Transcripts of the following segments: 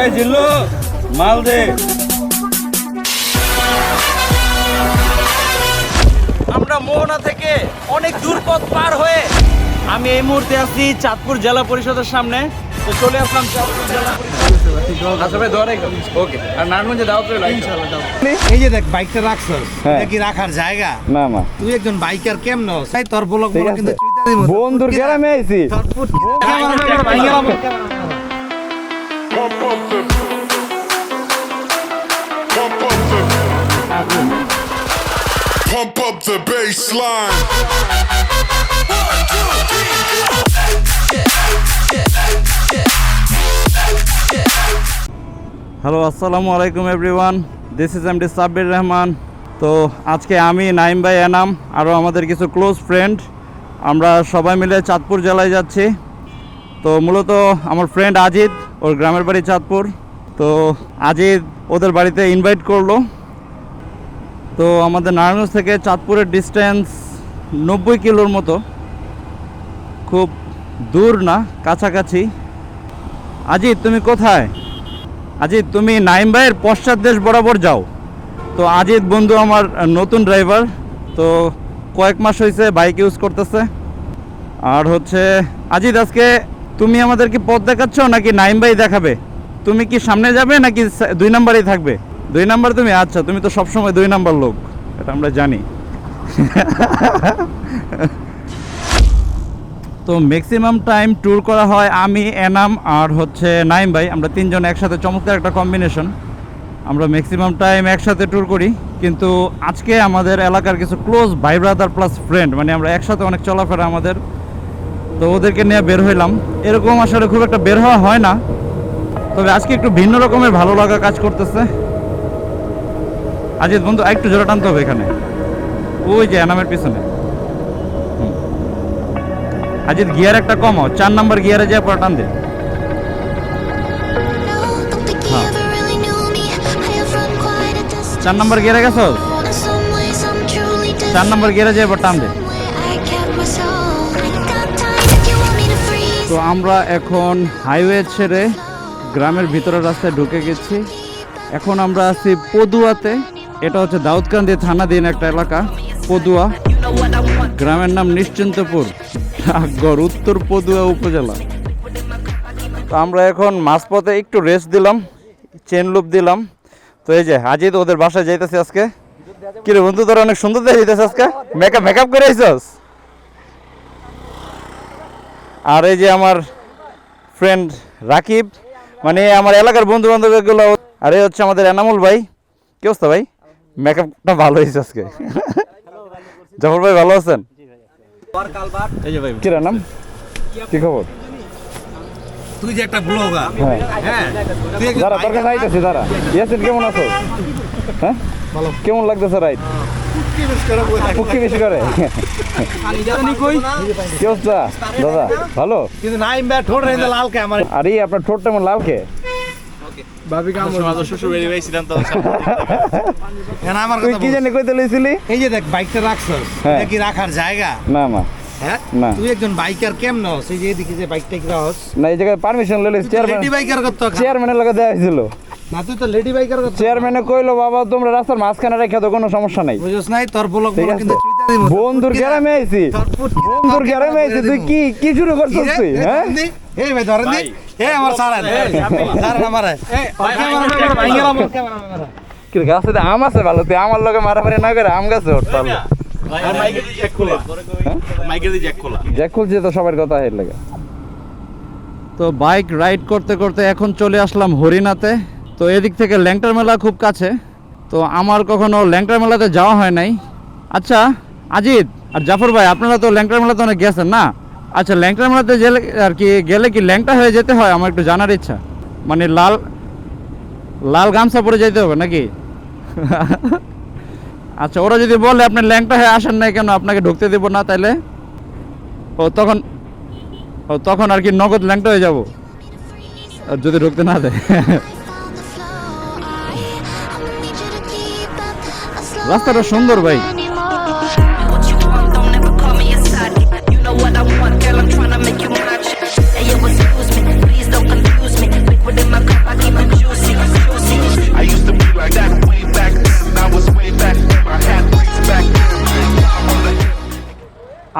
এই জিল্লু মাল দে। আমরা মোহনা থেকে অনেক দূর পথ পার হয়ে আমি এই মুহূর্তে আছি চাঁদপুর জেলা পরিষদের সামনে। তো চলে আসলাম চাঁদপুর জেলা পরিষদ আচ্ছা ভাই ধরে ওকে। আর নারায়ণগঞ্জে দাও করে এই যে দেখ বাইকটা রাখছস হ্যাঁ। কি রাখার জায়গা? না মা তুই একজন বাইকার কেমন তাই তোর ব্লগ। কিন্তু বন্ধুর গ্রামে আইছি হ্যালো আসসালামু আলাইকুম everyone this is M D Sabbir Rahman তো আজকে আমি নাইম ভাই এনাম আরও আমাদের কিছু ক্লোজ ফ্রেন্ড আমরা সবাই মিলে চাঁদপুর জেলায় যাচ্ছি। তো মূলত আমার ফ্রেন্ড আজিদ, ওর গ্রামের বাড়ি চাঁদপুর। তো আজিদ ওদের বাড়িতে ইনভাইট করল। তো আমাদের নারায়ণগঞ্জ থেকে চাঁদপুরের ডিস্টেন্স নব্বই কিলোর মতো। খুব দূর না, কাছাকাছি। আজিদ, তুমি কোথায়? আজিদ, তুমি নাইম ভাইয়ের পশ্চাৎ দেশ বরাবর যাও। তো আজিদ বন্ধু আমার নতুন ড্রাইভার তো কয়েক মাস হয়েছে বাইক ইউজ করতেছে। আর হচ্ছে, আজিদ, আজকে তুমি আমাদেরকে পথ দেখাচ্ছ নাকি নাইম ভাই দেখাবে? তুমি কি সামনে যাবে নাকি দুই নাম্বারেই থাকবে? দুই নাম্বার তুমি? আচ্ছা তুমি তো সবসময় দুই নাম্বার লোক। এটা আমরা জানি। তো ম্যাক্সিমাম টাইম ট্যুর করা হয় আমি, এনাম আর হচ্ছে নাইম ভাই আমরা তিনজন একসাথে চমৎকার একটা কম্বিনেশন আমরা ম্যাক্সিমাম টাইম একসাথে ট্যুর করি। কিন্তু আজকে আমাদের এলাকার কিছু ক্লোজ ভাই ব্রাদার প্লাস ফ্রেন্ড মানে আমরা একসাথে অনেক চলাফেরা আমাদের তো ওদেরকে নিয়ে বের হইলাম। এরকম আসলে খুব একটা বের হওয়া হয় না। তবে আজকে একটু ভিন্ন রকমের ভালো লাগা কাজ করতেছে। আজিত বন্ধু একটু জোরে টানতে হবে এখানে। ওই যে এনামের পিছনে। আজিত গিয়ার একটা কমাও চার নাম্বার গিয়ারে যায় পরে টান দে. চার নাম্বার গিয়ারে গেছো চার. নাম্বার গিয়ারে যায় পর টান দে। তো আমরা এখন হাইওয়ে ছেড়ে গ্রামের ভিতরের রাস্তায় ঢুকে গেছি। এখন আমরা আছি পদুয়াতে। এটা হচ্ছে দাউদকান্দি থানাধীন একটা এলাকা, পদুয়া। গ্রামের নাম নিশ্চিন্তপুর ডাকঘর উত্তর পদুয়া উপজেলা। তো আমরা এখন মাঝপথে একটু রেস্ট দিলাম চেন লুপ দিলাম। তো এই যে আজিদ ওদের বাসায় যাইতেছি আজকে। কিরে বন্ধু, তোরা অনেক সুন্দর দেখা যাইতেছে আজকে। মেকআপ মেকআপ করে আইসস আর এই যে আমার ফ্রেন্ড রাকিব মানে আমার এলাকার বন্ধু বান্ধবগুলো আর এই হচ্ছে আমাদের এনামুল ভাই। কি অবস্থা ভাই? মেকআপটা ভালো হয়েছে আজকে। জাফর ভাই ভালো আছেন? কিরা নাম? কি খবর? তুই যে একটা ব্লগার হ্যাঁ। হ্যাঁ? দাঁড়া তোর কাছে আইতেছি দাঁড়া। ইয়াসিন কেমন আছো? হ্যাঁ? কেমন লাগতেছে রাইট পুক্কি বেশি করে কি অবস্থা দাদা? ভালো? কিন্তু নাইম ব্যাট ঠোঁট রেন্দে লাল কে আমার। আরে আপনার ঠোঁটটা এমন লাল কে কেন আমার তুই কি। জানি কইতে লইছিলি? এই যে দেখ বাইকটা রাখছস। হ্যাঁ। এটা কি রাখার জায়গা? না মা হ্যাঁ? তুই একজন বাইকার কেমন সেই যে এদিকে যে বাইকটা কি রাখছ না এই জায়গায় পারমিশন লইলে চেয়ারম্যান লেডি বাইকার করতে চেয়ারম্যানের লগে দেওয়া হয়েছিল না তুই তো লেডি বাইকার করতে চেয়ারম্যানে কইলো বাবা তোমরা রাস্তার মাঝখানে রেখে তো কোনো সমস্যা নাই। বুঝছ নাই? তোর ব্লগ ঠিক আছে। কিন্তু চুইতা দিব। বন্ধুর গ্রামে আইছি। বন্ধুর গ্রামে আইছি। তুই কি কি শুরু করছিস তুই হ্যাঁ? এই ভাই ধরেন দি। এই আমার সারা সারা আমার। ক্যামেরা ভাঙিয়ে ক্যামেরা কি গাছে আম আছে ভালো তুই আমার লগে মারামারি না করে আম গাছে জ্যাক খুলছে তো সবার কথা হের লাগে। তো বাইক রাইড করতে করতে এখন চলে আসলাম হরিণাতে। তো এদিক থেকে ল্যাংটার মেলা খুব কাছে। তো আমার কখনো ল্যাংটার মেলাতে যাওয়া হয় নাই। আচ্ছা আজিদ আর জাফর ভাই আপনারা তো ল্যাংটার মেলাতে অনেক গেছেন না? আচ্ছা ল্যাংটার মেলাতে গেলে আর কি গেলে কি ল্যাংটা হয়ে যেতে হয়? আমার একটু জানার ইচ্ছা। মানে লাল লাল গামছা পরে যেতে হবে নাকি? আচ্ছা ওরা যদি বলে আপনি ল্যাংটা হয়ে আসেন নাই কেন আপনাকে ঢুকতে দেবো না তাহলে ও তখন ও তখন আর কি নগদ ল্যাংটা হয়ে যাব। আর যদি ঢুকতে না দেয়। রাস্তাটা সুন্দর floor,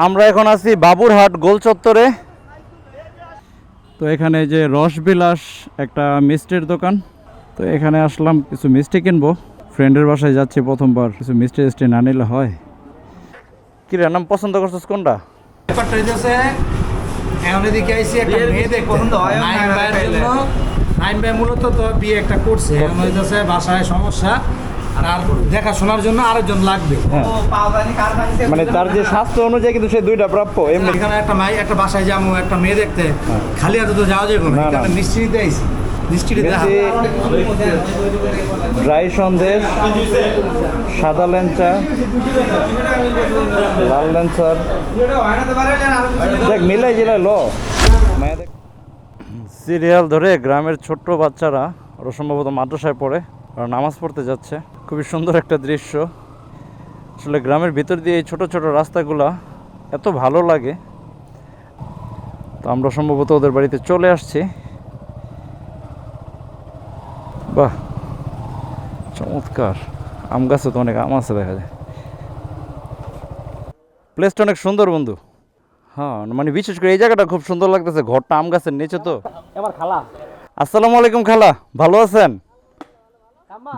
আমরা এখন আছি বাবুরহাট গোল চত্বরে। তো এখানে যে রসবিলাস একটা মিষ্টির দোকান। তো এখানে আসলাম কিছু মিষ্টি কিনবো। ফ্রেন্ডের বাসায় যাচ্ছি প্রথমবার কিছু মিষ্টি টিষ্টি না নিলে হয়। কি রে নাম পছন্দ করছিস কোনটা? ব্যাপারটা হইতেছে এখন এদিকে আইসি একটা মেয়ে দেখতে নাইম ভাইয়ের জন্য নাইম ভাই মূলত তো বিয়ে একটা করছে। এখন হইতেছে বাসায় সমস্যা। আর আর দেখাশোনার জন্য আরেকজন লাগবে। মানে তার যে স্বাস্থ্য অনুযায়ী কিন্তু সে দুইটা প্রাপ্য এমনি। এখানে একটা মাই একটা বাসায় যাব একটা মেয়ে দেখতে খালি হাতে তো যাওয়া যাবে না না, না। এখানে মিষ্টি নিতে আইসি ড্রাই সন্দেশ সাদা ল্যাংচা লাল ল্যাংচার। দেখ মিলাই জিলাই ল। সিরিয়াল ধরে গ্রামের ছোট্ট বাচ্চারা ওরা সম্ভবত মাদ্রাসায় পড়ে ওরা নামাজ পড়তে যাচ্ছে। খুবই সুন্দর একটা দৃশ্য। আসলে গ্রামের ভিতর দিয়ে এই ছোট ছোটো রাস্তাগুলা এত ভালো লাগে। তো আমরা সম্ভবত ওদের বাড়িতে চলে আসছি। বাহ চমৎকার। আম গাছে তো অনেক আম আছে দেখা যায়। প্লেসটা অনেক সুন্দর বন্ধু। হ্যাঁ মানে বিশেষ করে এই জায়গাটা খুব সুন্দর লাগতেছে। ঘরটা আম গাছের নিচে তো। খালা। আসসালামু আলাইকুম খালা ভালো আছেন?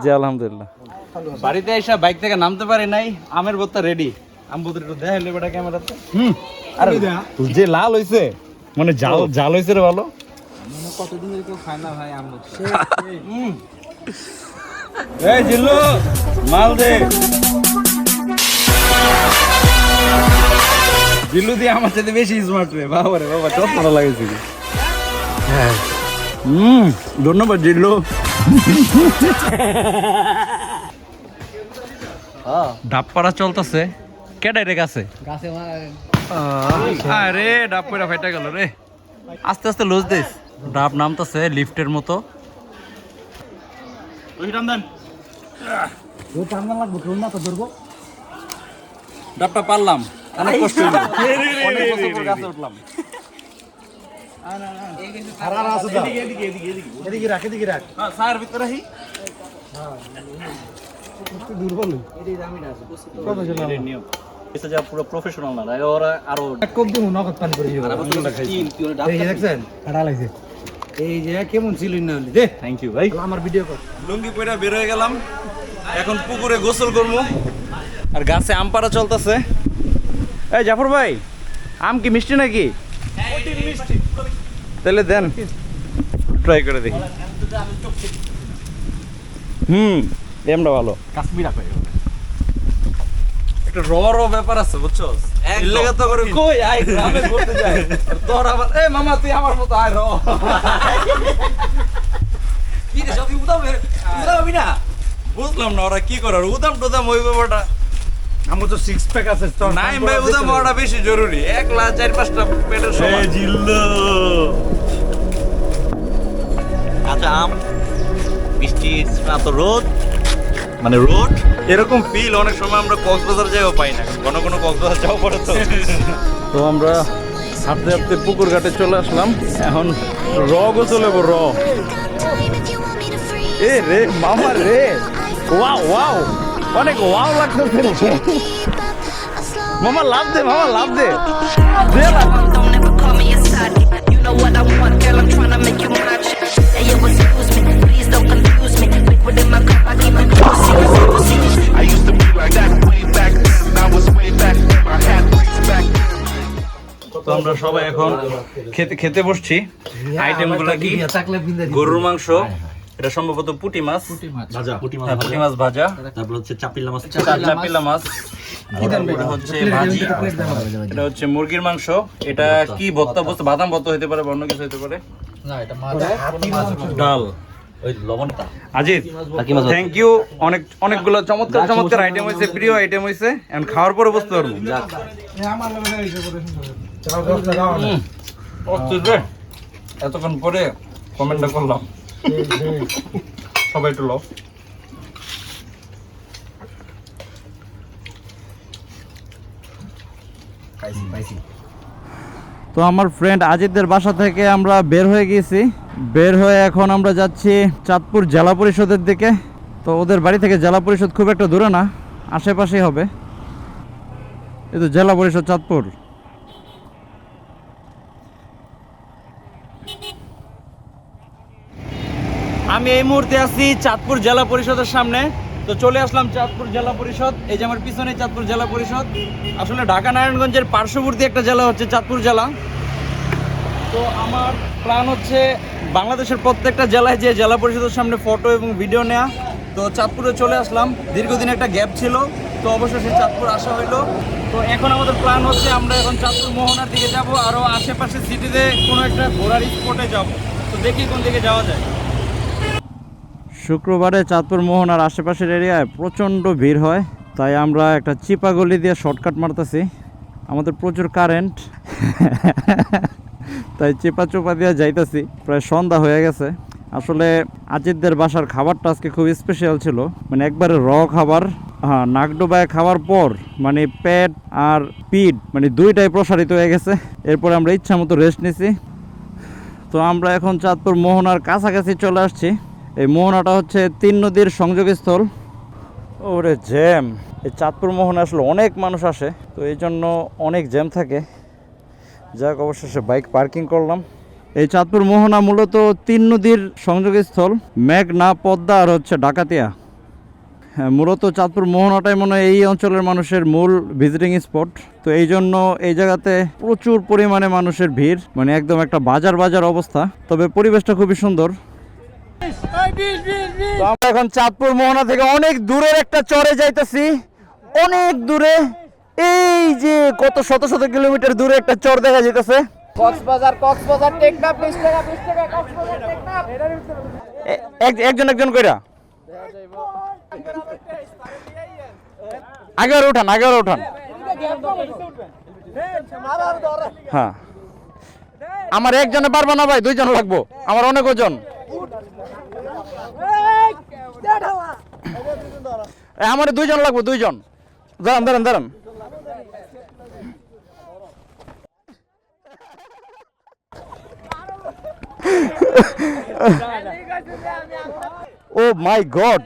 জি আলহামদুলিল্লাহ। বাড়িতে এসে বাইক থেকে নামতে পারি নাই আমের ভর্তা রেডি আম ভর্তা একটু দেখাইলে বেটা ক্যামেরাতে। হুম আরে যে লাল হইছে মানে জাল জাল হইছে রে ভালো। এই জিল্লু মাল দে। জিল্লু দিয়ে আমার সাথে বেশি স্মার্ট রে বাবা রে বাবা চট ভালো লাগেছে। কি হুম ধন্যবাদ জিল্লু। ডাবপাড়া চলতেছে। কেডাই রে গাছে আরে ডাব পয়রা ফাইটা গেল রে। আস্তে আস্তে লুজ দিস ডাব নামতেছে লিফটের মতো। ডাবটা পারলাম। অনেক কষ্ট অনেক কষ্ট করে গাছে উঠলাম এদিকে রাখ এদিকে রাখ সার ভিতরে আহি পুরো প্রফেশনাল না ওরা আরও কোপ নগদ পানি করে দিব। এই যে দেখছেন কাটা লাগছে। এই যে কেমন ছিল না দে। থ্যাংক ইউ ভাই। আমার ভিডিও কর। লুঙ্গি বের হয়ে গেলাম। এখন পুকুরে গোসল করব। আর গাছে আম পাড়া চলতেছে। এই জাফর ভাই আম কি মিষ্টি নাকি? তাহলে দেন। ট্রাই করে দেখি। হুম এমটা ভালো। কাশ্মীর একটা র র ব্যাপার আছে বুঝছ? লেগে তো করে কই? আই গ্রামে ঘুরতে যাই। তোর আবার এই মামা তুই আমার মতো আয় র। কি রে না। বুঝলাম না ওরা কি করে আর উদাম টুদাম ওই ব্যাপারটা আমার তো সিক্স প্যাক আছে নাই ভাই বেশি জরুরি। এক লাখ চার পাঁচটা পেটের সমান। জিল্লো। কাঁচা আম বৃষ্টি স্নাত রোদ। মানে রোদ এরকম ফিল অনেক সময় আমরা কক্সবাজার যাইও পাই না। কোনো কোনো কক্সবাজার যাওয়া পড়ে তো। তো আমরা হাঁটতে হাঁটতে পুকুর ঘাটে চলে আসলাম। এখন র। গোসল হব র. এ রে মামা রে। Wow wow. অনেক ওয়াও লাগতে মামা লাভ দে মামা লাভ দে। আমরা সবাই এখন খেতে খেতে বসছি। আইটেমগুলা কি? গরুর মাংস। এটা সম্ভবত পুটি মাছ। ভাজা পুটি মাছ হ্যাঁ, পুঁটি মাছ ভাজা। তারপর হচ্ছে চাপিলা মাছ। চাপিলা মাছ। এটা হচ্ছে ভাজি। এটা হচ্ছে মুরগির মাংস। এটা কি ভত্তা বস্তু বাদাম ভত্তা হতে পারে অন্য কিছু হতে পারে ডাল। থ্যাংক ইউ অনেক অনেকগুলো চমৎকার চমৎকার আইটেম হয়েছে প্রিয় আইটেম হয়েছে। এখন খাওয়ার পরে বুঝতে পারব। এতক্ষণ পরে কমেন্টটা করলাম। সবাই একটু লও। তো আমার ফ্রেন্ড আজিতদের বাসা থেকে আমরা বের হয়ে গিয়েছি। বের হয়ে এখন আমরা যাচ্ছি চাঁদপুর জেলা পরিষদের দিকে। তো ওদের বাড়ি থেকে জেলা পরিষদ খুব একটা দূরে না আশেপাশেই হবে। এই তো জেলা পরিষদ চাঁদপুর। আমি এই মুহূর্তে আছি চাঁদপুর জেলা পরিষদের সামনে। তো চলে আসলাম চাঁদপুর জেলা পরিষদ। এই যে আমার পিছনে চাঁদপুর জেলা পরিষদ। আসলে ঢাকা নারায়ণগঞ্জের পার্শ্ববর্তী একটা জেলা হচ্ছে চাঁদপুর জেলা। তো আমার প্ল্যান হচ্ছে বাংলাদেশের প্রত্যেকটা জেলায় যে জেলা পরিষদের সামনে ফটো এবং ভিডিও নেওয়া তো চাঁদপুরে চলে আসলাম। দীর্ঘদিন একটা গ্যাপ ছিল। তো অবশেষে চাঁদপুর আসা হইল। তো এখন আমাদের প্ল্যান হচ্ছে আমরা এখন চাঁদপুর মোহনার দিকে যাব। আরও আশেপাশে সিটিতে কোনো একটা ঘোরার স্পটে যাব। তো দেখি কোন দিকে যাওয়া যায়। শুক্রবারে চাঁদপুর মোহনার আশেপাশের এরিয়ায় প্রচণ্ড ভিড় হয়, তাই আমরা একটা চিপা গলি দিয়ে শর্টকাট মারতেছি। আমাদের প্রচুর কারেন্ট, তাই চেপা চোপা দিয়ে যাইতেছি, প্রায় সন্ধ্যা হয়ে গেছে। আসলে আজিতদের বাসার খাবারটা আজকে খুব স্পেশাল ছিল মানে একবারে র খাবার। হ্যাঁ নাক ডোবায় খাওয়ার পর মানে পেট আর পিঠ মানে দুইটাই প্রসারিত হয়ে গেছে। এরপরে আমরা ইচ্ছা মতো রেস্ট নিছি। তো আমরা এখন চাঁদপুর মোহনার কাছাকাছি চলে আসছি। এই মোহনাটা হচ্ছে তিন নদীর সংযোগস্থল। ওরে জ্যাম। এই চাঁদপুর মোহনে আসলে অনেক মানুষ আসে, তো এই জন্য অনেক জ্যাম থাকে। যাক, অবশেষে বাইক পার্কিং করলাম। এই চাঁদপুর মোহনা মূলত তিন নদীর সংযোগস্থল মেঘনা পদ্মা আর হচ্ছে ডাকাতিয়া। হ্যাঁ মূলত চাঁদপুর মোহনাটাই মনে হয় এই অঞ্চলের মানুষের মূল ভিজিটিং স্পট তো এই জন্য এই জায়গাতে প্রচুর পরিমাণে মানুষের ভিড় মানে একদম একটা বাজার বাজার অবস্থা। তবে পরিবেশটা খুবই সুন্দর। আমরা এখন চাঁদপুর মোহনা থেকে অনেক দূরের একটা চরে যাইতেছি। অনেক দূরে। এই যে কত শত শত কিলোমিটার দূরে একটা চর দেখা যাইতেছে। কক্সবাজার কক্সবাজার টেকনাফ 20 টাকা 20 টাকা কক্সবাজার টেকনাফ এক- একজন একজন কইরা। আগে আর উঠান আগে আর উঠান। হ্যাঁ। আমার একজনে পারব না ভাই দুইজন লাগবো। আমার অনেক ওজন আমার দুইজন লাগবো, দুইজন। দাঁড়ান দাঁড়ান দাঁড়ান। Oh my god.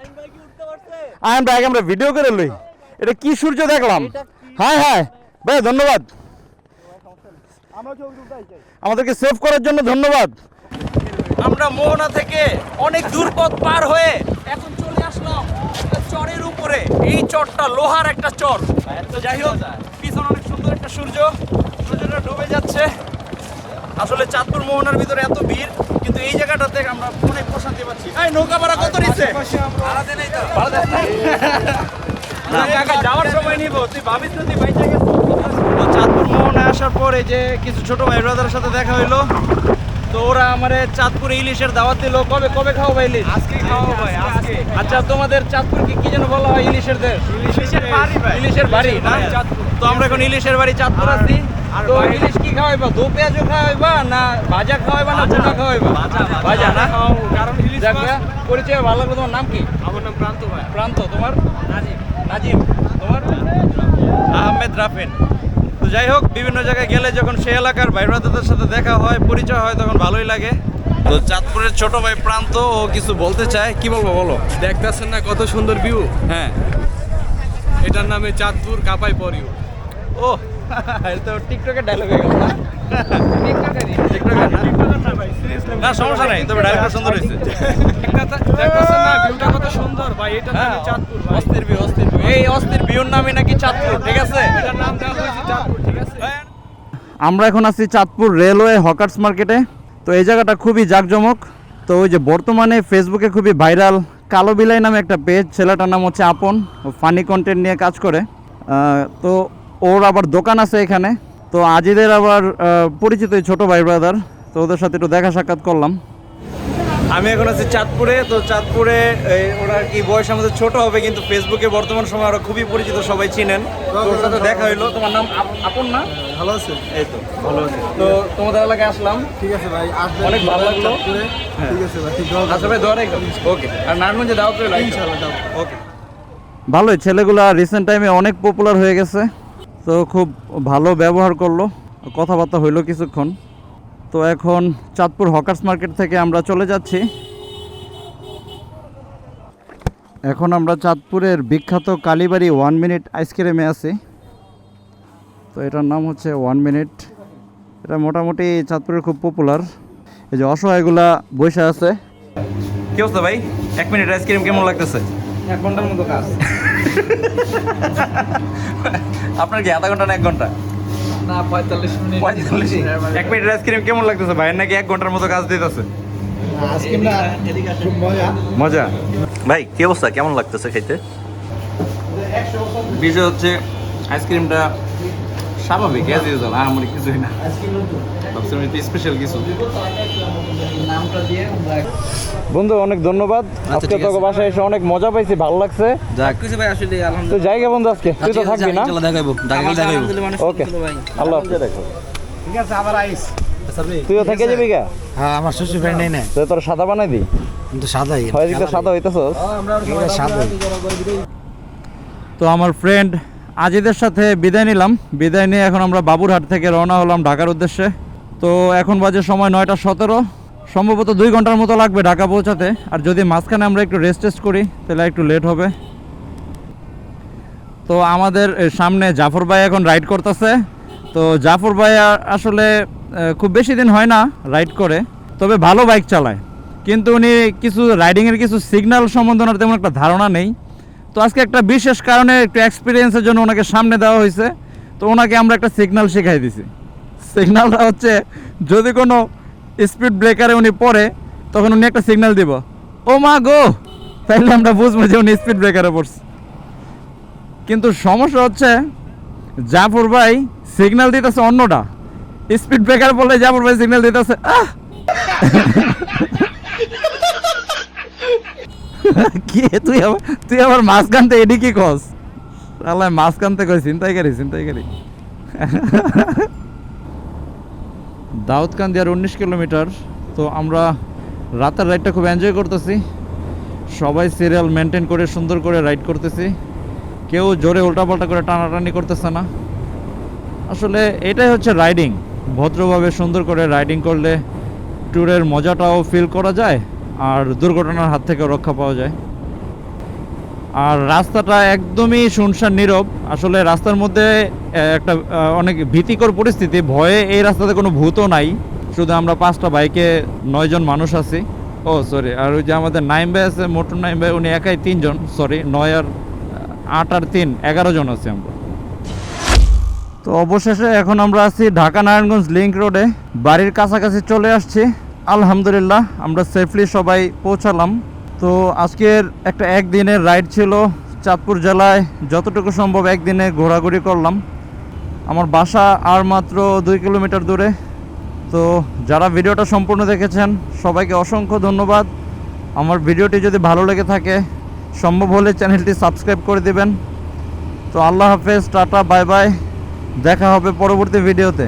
I am আমরা ভিডিও করে লই। এটা কি সূর্য দেখলাম? হ্যাঁ হ্যাঁ। ভাই, ধন্যবাদ। আমাদেরকে সেভ করার জন্য ধন্যবাদ। আমরা মোহনা থেকে অনেক দূর পথ পার হয়ে এখন চলে আসলাম চরের উপরে। এই চরটা লোহার একটা চর। তো যাই হোক পিছনে অনেক সুন্দর একটা সূর্য। সূর্যটা ডুবে যাচ্ছে। আসলে চাঁদপুর মোহনার ভিতরে এত ভিড় কিন্তু এই জায়গাটা জায়গাটাতে আমরা অনেক প্রশান্তি পাচ্ছি। এই নৌকা ভাড়া কত নিচ্ছে? যাওয়ার সময় নিব তুই ভাবিস না তুই। তো চাঁদপুর মোহনায় আসার পর এই যে কিছু ছোট ভাই ব্রাদারের সাথে দেখা হইল তো ওরা আমারে চাঁদপুর ইলিশের দাওয়াত দিল। কবে কবে খাও ভাই ইলিশ? আজকে খাও ভাই আজকে আচ্ছা তোমাদের চাঁদপুর কি কি যেন বলা হয় ইলিশের দেশ? ইলিশের বাড়ি ভাই। ইলিশের বাড়ি না তো আমরা এখন ইলিশের বাড়ি চাঁদপুর আছি তো ইলিশ কি খাওয়াইবা? দো পেঁয়াজও খাওয়াইবা না ভাজা খাওয়াইবা না ভুনা খাওয়াইবা? ভাজা না? কারণ ইলিশ পরিচয় ভালো লাগল তোমার নাম কি? আমার নাম প্রান্ত ভাই। প্রান্ত তোমার? নাজিম। নাজিম। তোমার? আহমেদ রাফিন। তো যাই হোক বিভিন্ন জায়গায় গেলে যখন সেই এলাকার ভাই ব্রাদারদের সাথে দেখা হয় পরিচয় হয় তখন ভালোই লাগে। তো চাঁদপুরের ছোট ভাই প্রান্ত ও কিছু বলতে চায়? কি বলব বলো? দেখতেছেন না কত সুন্দর ভিউ হ্যাঁ। এটার নামে চাঁদপুর কাপাই পরিও। ও এটা তো টিকটকের ডায়লগ হয়ে গেল না? টিকটকের না? না সমস্যা নাই তবে ডায়লগটা সুন্দর হয়েছে। ভিউটা কত সুন্দর ভাই এটার হ্যাঁ চাঁদপুর অস্থির ভিউ অস্থির ভিউ এই অস্থির ভিউর নামে নাকি চাঁদপুর ঠিক আছে? এটার নাম দেওয়া হয়েছে চাঁদপুর ঠিক আছে? আমরা এখন আছি চাঁদপুর রেলওয়ে হকার্স মার্কেটে। তো এই জায়গাটা খুবই জাঁকজমক। তো ওই যে বর্তমানে ফেসবুকে খুবই ভাইরাল কালো বিলাই নামে একটা পেজ ছেলেটার নাম হচ্ছে আপন। ও ফানি কন্টেন্ট নিয়ে কাজ করে। তো ওর আবার দোকান আছে এখানে। তো আজিদের আবার পরিচিত ছোট ভাই ব্রাদার তো ওদের সাথে একটু দেখা সাক্ষাৎ করলাম। আমি এখন আছি চাঁদপুরে তো চাঁদপুরে ওরা আর কি বয়স আমাদের ছোট হবে কিন্তু ফেসবুকে বর্তমান সময় ওরা খুবই পরিচিত সবাই চিনেন। তো ওর সাথে দেখা হইল। তোমার নাম আপ- আপন না? ভালো আছে। এই তো ভালো আছে। তো তোমাদের এলাকায় আসলাম। ঠিক আছে ভাই অনেক ভালো লাগল। হ্যাঁ। ঠিক আছে ভাই আচ্ছা ভাই ওকে আর নারায়ণগঞ্জে দাওয়াত রইল ইনশাআল্লাহ ওকে ভালোই ছেলেগুলা রিসেন্ট টাইমে অনেক পপুলার হয়ে গেছে। তো খুব ভালো ব্যবহার করল। কথাবার্তা হইল কিছুক্ষণ। তো এখন চাঁদপুর হকার্স মার্কেট থেকে আমরা চলে যাচ্ছি। এখন আমরা চাঁদপুরের বিখ্যাত কালীবাড়ি ওয়ান মিনিট আইসক্রিমে আছি। তো এটার নাম হচ্ছে ওয়ান মিনিট। এটা মোটামুটি চাঁদপুরের খুব পপুলার এই যে অসহায়গুলা বসে আছে। কি অবস্থা ভাই? এক মিনিট আইসক্রিম কেমন লাগতেছে? এক ঘণ্টার মতো কাজ। আপনার কি আধা ঘণ্টা না এক ঘণ্টা? না পঁয়তাল্লিশ মিনিট। পঁয়তাল্লিশ এক মিনিট আইসক্রিম কেমন লাগতেছে ভাইয়ের নাকি এক ঘণ্টার মতো কাজ দিতেছে? আইসক্রিমটা মজা। মজা? ভাই কি অবস্থা? কেমন লাগতেছে খাইতে বিষয় হচ্ছে আইসক্রিমটা স্বাভাবিক অ্যাজ ইউজুয়াল আর আমার কিছুই না। ভাবছিলাম একটু স্পেশাল কিছু। নামটা দিয়ে আমরা বন্ধু অনেক ধন্যবাদ। আজকে তোকে বাসায় এসে অনেক মজা পাইছি ভালো লাগছে। যাক। কিছু ভাই আসলে তো জায়গা বন্ধু আজকে তুই তো থাকবি না? দেখাইবো দেখাইবো ওকে আল্লাহ হাফেজ। ঠিক আছে আবার আইস। তুইও থেকে যাবি গা? হ্যাঁ আমার শ্বশুর বাড়ি নেই না। তো তোর সাদা বানাই দি। কিন্তু সাদাই। হয় দিকে সাদা হইতেছস। সাদাই। তো আমার ফ্রেন্ড আজিদের সাথে বিদায় নিলাম। বিদায় নিয়ে এখন আমরা বাবুরহাট থেকে রওনা হলাম ঢাকার উদ্দেশ্যে। তো এখন বাজে সময় নয়টা সতেরো। সম্ভবত দুই ঘণ্টার মতো লাগবে ঢাকা পৌঁছাতে। আর যদি মাঝখানে আমরা একটু রেস্ট টেস্ট করি, তাহলে একটু লেট হবে। তো আমাদের সামনে জাফর ভাই এখন রাইড করতেছে। তো জাফর ভাই আসলে খুব বেশি দিন হয় না রাইড করে। তবে ভালো বাইক চালায়। কিন্তু উনি কিছু রাইডিংয়ের কিছু সিগন্যাল সম্বন্ধে ওনার তেমন একটা ধারণা নেই। তো আজকে একটা বিশেষ কারণে একটু এক্সপিরিয়েন্সের জন্য ওনাকে সামনে দেওয়া হয়েছে। তো ওনাকে আমরা একটা সিগন্যাল শেখাই দিছি। সিগন্যালটা হচ্ছে, যদি কোনো স্পিড ব্রেকারে উনি পড়ে, তখন উনি একটা সিগন্যাল দিব। ও মা গো! তাইলে আমরা বুঝব যে উনি স্পিড ব্রেকারে পড়ছে। কিন্তু সমস্যা হচ্ছে, জাফর ভাই সিগন্যাল দিতেছে অন্যটা। স্পিড ব্রেকার বলে জাফর ভাই সিগনাল দিতেছে, আহ! কি তুই আবার তুই আবার মাঝখান এডি কি কস? আল্লাহ, মাঝখান থেকে চিন্তাই করি চিন্তাই করি দাউদকান্দি আর উনিশ কিলোমিটার। তো আমরা রাতের রাইডটা খুব এনজয় করতেছি। সবাই সিরিয়াল মেনটেন করে, সুন্দর করে রাইড করতেছি। কেউ জোরে উল্টাপাল্টা করে টানাটানি করতেছে না। আসলে এটাই হচ্ছে রাইডিং ভদ্রভাবে সুন্দর করে রাইডিং করলে ট্যুরের মজাটাও ফিল করা যায় আর দুর্ঘটনার হাত থেকে রক্ষা পাওয়া যায়। আর রাস্তাটা একদমই শুনশান নীরব। আসলে রাস্তার মধ্যে একটা অনেক ভীতিকর পরিস্থিতি। ভয়ে এই রাস্তাতে কোনো ভূতও নাই। শুধু আমরা পাঁচটা বাইকে নয়জন মানুষ আছি। ও সরি আর ওই যে আমাদের নাইম ভাই আছে, মোটর নাইম ভাই, উনি একাই তিনজন সরি নয় আর আট আর তিন, এগারো জন আছি আমরা। তো অবশেষে এখন আমরা আছি ঢাকা নারায়ণগঞ্জ লিংক রোডে বাড়ির কাছাকাছি চলে আসছি। আলহামদুলিল্লাহ, আমরা সেফলি সবাই পৌঁছালাম। তো আজকের একটা একদিনের রাইড ছিল চাঁদপুর জেলায়। যতটুকু সম্ভব একদিনে ঘোরাঘুরি করলাম। আমার বাসা আর মাত্র দুই কিলোমিটার দূরে। তো যারা ভিডিওটা সম্পূর্ণ দেখেছেন, সবাইকে অসংখ্য ধন্যবাদ। আমার ভিডিওটি যদি ভালো লেগে থাকে, সম্ভব হলে চ্যানেলটি সাবস্ক্রাইব করে দিবেন। তো আল্লাহ হাফেজ, টাটা, বাই বাই। দেখা হবে পরবর্তী ভিডিওতে।